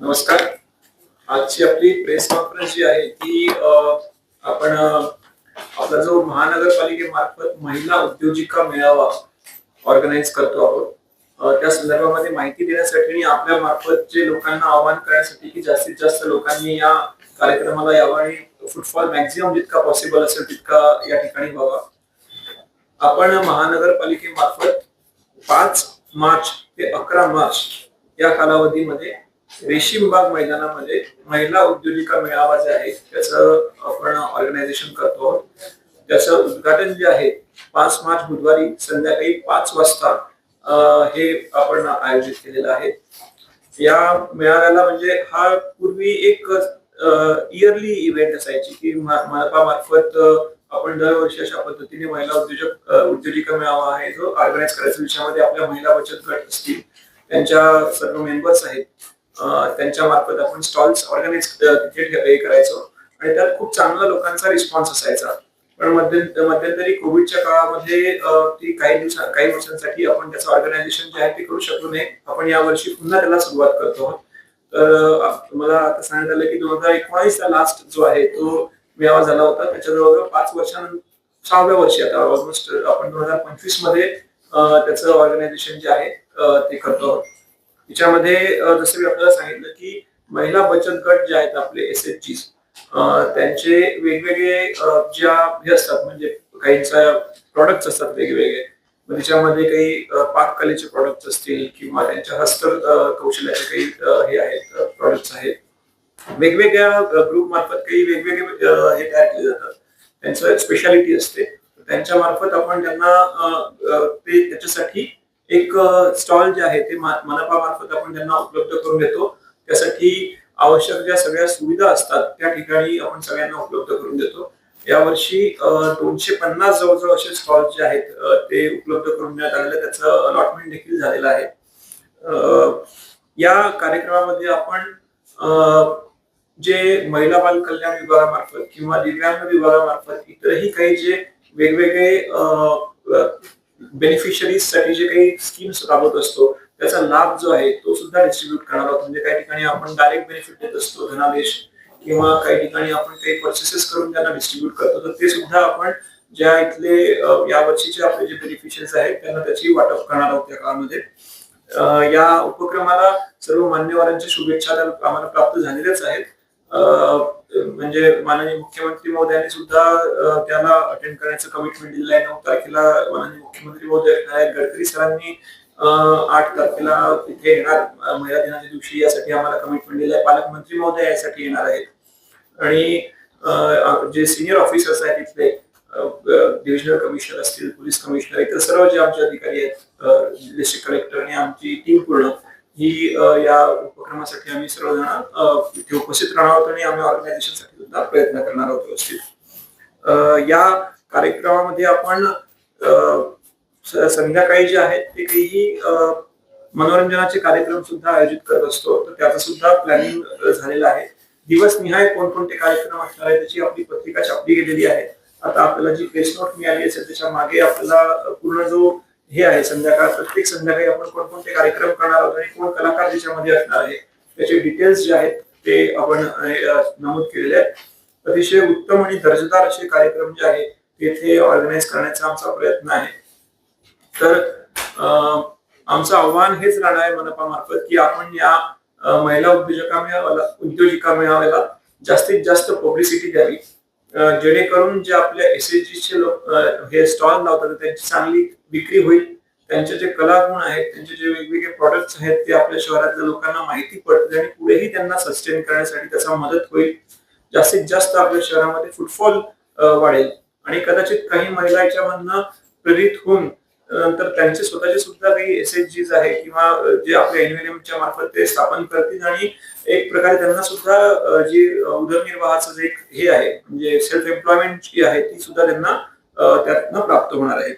नमस्कार. आजची आपली प्रेस कॉन्फरन्स जी आहे ती आपण आपला जो महानगरपालिकेमार्फत महिला उद्योजिका मेळावा ऑर्गनाईज करतो आहोत त्या संदर्भामध्ये माहिती देण्यासाठी आणि आपल्या मार्फत जे लोकांना आवाहन करण्यासाठी की जास्तीत जास्त लोकांनी या कार्यक्रमाला यावं आणि फुटफॉल मॅक्झिमम जितका पॉसिबल असेल तितका या ठिकाणी व्हावा आपण महानगरपालिकेमार्फत पाच मार्च ते अकरा मार्च या कालावधीमध्ये रेशीमबाग मैदानामध्ये महिला उद्योजिका मेळावा जे आहे त्याचं आपण ऑर्गनायझेशन करतो. आहोत. त्याचं उद्घाटन जे आहे पाच मार्च बुधवारी संध्याकाळी पाच वाजता हे आपण आयोजित केलेलं आहे. या मेळाव्याला म्हणजे हा पूर्वी एक इयरली इव्हेंट असायची की मनपामार्फत आपण दरवर्षी अशा पद्धतीने महिला उद्योजक उद्योजिका मेळावा आहे जो ऑर्गनाईज करायचा. विषयामध्ये आपल्या महिला बचत गट असतील त्यांच्या सर्व मेंबर्स आहेत. त्यांच्या मार्फत आपण स्टॉल्स ऑर्गनाईज तिथे हे करायचो. आणि त्यात खूप चांगला लोकांचा रिस्पॉन्स असायचा. पण मध्य मध्यंतरी कोविडच्या काळामध्ये ती काही दिवसा काही वर्षांसाठी आपण त्याचं ऑर्गनायझेशन जे आहे ते करू शकलो नाही. आपण यावर्षी पुन्हा त्याला सुरुवात करतो. तर मला आता सांगण्यात आलं की दोन हजार एकोणीसचा लास्ट जो आहे तो मेळावा झाला होता. त्याच्या जवळजवळ पाच वर्षां सहाव्या वर्षी आता ऑलमोस्ट आपण दोन हजार पंचवीसमध्ये त्याचं ऑर्गनायझेशन जे आहे ते करतो. आहोत याच्यामध्ये जसं मी आपल्याला सांगितलं की महिला बचत गट जे आहेत आपले एस एच जी त्यांचे वेगवेगळे ज्या हे असतात म्हणजे काहींचा प्रॉडक्ट्स असतात वेगवेगळे त्याच्यामध्ये काही पाककलेचे प्रॉडक्ट्स असतील किंवा त्यांच्या हस्त कौशल्याचे काही हे आहेत प्रॉडक्ट्स आहेत. वेगवेगळ्या ग्रुप मार्फत काही वेगवेगळे हे तयार केले जातात. त्यांचं स्पेशालिटी असते. त्यांच्या मार्फत आपण त्यांना ते त्याच्यासाठी एक स्टॉल जे आहे ते मनपामार्फत मार्फत आपण त्यांना उपलब्ध करून देतो. त्यासाठी आवश्यक ज्या सगळ्या सुविधा असतात त्या ठिकाणी आपण सगळ्यांना उपलब्ध करून देतो. यावर्षी दोनशे पन्नास जवळजवळ असे स्टॉल जे आहेत ते उपलब्ध करून देण्यात आलेले त्याचं अलॉटमेंट देखील झालेलं आहे. अ, या कार्यक्रमामध्ये आपण अ, जे महिला बाल कल्याण विभागामार्फत किंवा दिव्यांग विभागामार्फत इतरही काही जे वेगवेगळे बेनिफिशरीजसाठी जे काही स्कीम्स राबवत असतो त्याचा लाभ जो आहे तो सुद्धा डिस्ट्रीब्यूट करणार आहोत. म्हणजे काही ठिकाणी आपण डायरेक्ट बेनिफिट देत असतो धनादेश किंवा काही ठिकाणी आपण काही पर्चेसेस करून त्यांना डिस्ट्रीब्यूट करतो तर ते सुद्धा आपण ज्या इथले या वर्षीचे आपले जे बेनिफिशियरीज आहेत त्यांना त्याची वाटप करणार आहोत त्या काळामध्ये. या उपक्रमाला सर्व मान्यवरांच्या शुभेच्छा त्या आम्हाला प्राप्त झालेल्याच आहेत. म्हणजे माननीय मुख्यमंत्री मोदयांनी सुद्धा त्याला अटेंड करण्याचं कमिटमेंट दिलं आहे. नऊ तारखेला माननीय मुख्यमंत्री मोदय येणार आहेत. गडकरी सरांनी आठ तारखेला तिथे येणार. महिला दिनाच्या दिवशी यासाठी आम्हाला कमिटमेंट दिलं आहे. पालकमंत्री महोदय यासाठी येणार आहेत. आणि जे सिनियर ऑफिसर्स आहेत तिथले डिव्हिजनल कमिशनर असतील पोलीस कमिशनर इतर सर्व जे आमचे अधिकारी आहेत डिस्ट्रिक्ट कलेक्टर आणि आमची टीम पूर्ण ही या उपक्रमासाठी आम्ही सर्वजण इथे उपस्थित राहणार आहोत आणि आम्ही ऑर्गनायझेशनसाठी सुद्धा प्रयत्न करणार आहोत व्यवस्थित. या कार्यक्रमामध्ये आपण संध्याकाळी जे आहेत ते काही मनोरंजनाचे कार्यक्रम सुद्धा आयोजित करत असतो. तर त्याचं सुद्धा प्लॅनिंग झालेलं आहे. दिवसनिहाय कोणकोणते कार्यक्रम असणार आहे त्याची आपली पत्रिका छापली गेलेली आहे. आता आपल्याला जी प्रेस नोट मिळाली असेल त्याच्यामागे आपल्याला पूर्ण जो हे आहे. संध्याकाळ प्रत्येक संध्याकाळी आपण कोणकोणते कार्यक्रम करणार आहोत आणि कोण कलाकार त्याच्यामध्ये असणार आहे त्याचे डिटेल्स जे आहेत ते आपण नमूद केलेले आहेत. अतिशय उत्तम आणि दर्जेदार असे कार्यक्रम जे आहे तेथे ऑर्गनाईज करण्याचा आमचा प्रयत्न आहे. तर आमचं आव्हान हेच राहणार आहे मनपामार्फत की आपण या महिला उद्योजका मेळाव्याला उद्योजिका मेळाव्याला जास्तीत जास्त पब्लिसिटी द्यावी. जेणेकरून जे आपल्या एस एच चे लोक हे स्टॉल लावतात त्यांची चांगली विक्री होईल. त्यांचे जे कलागुण आहेत त्यांचे जे वेगवेगळे प्रॉडक्ट्स आहेत ते आपल्या शहरातल्या लोकांना माहिती पडतील आणि पुढेही त्यांना सस्टेन करण्यासाठी त्याचा मदत होईल. जास्तीत जास्त आपल्या शहरामध्ये फुटफॉल वाढेल. आणि कदाचित काही महिला याच्यामधनं प्रेरित होऊन तर नंतर त्यांचे स्वतःचे सुद्धा काही एस एच जीज आहे किंवा जे आपल्या एनव्हिरमेंटच्या मार्फत ते स्थापन करतील आणि एक प्रकारे त्यांना सुद्धा जे जी उदरनिर्वाहाचं जे एक हे आहे म्हणजे सेल्फ एम्प्लॉयमेंट जी आहे ती सुद्धा त्यांना त्यातनं प्राप्त होणार आहे.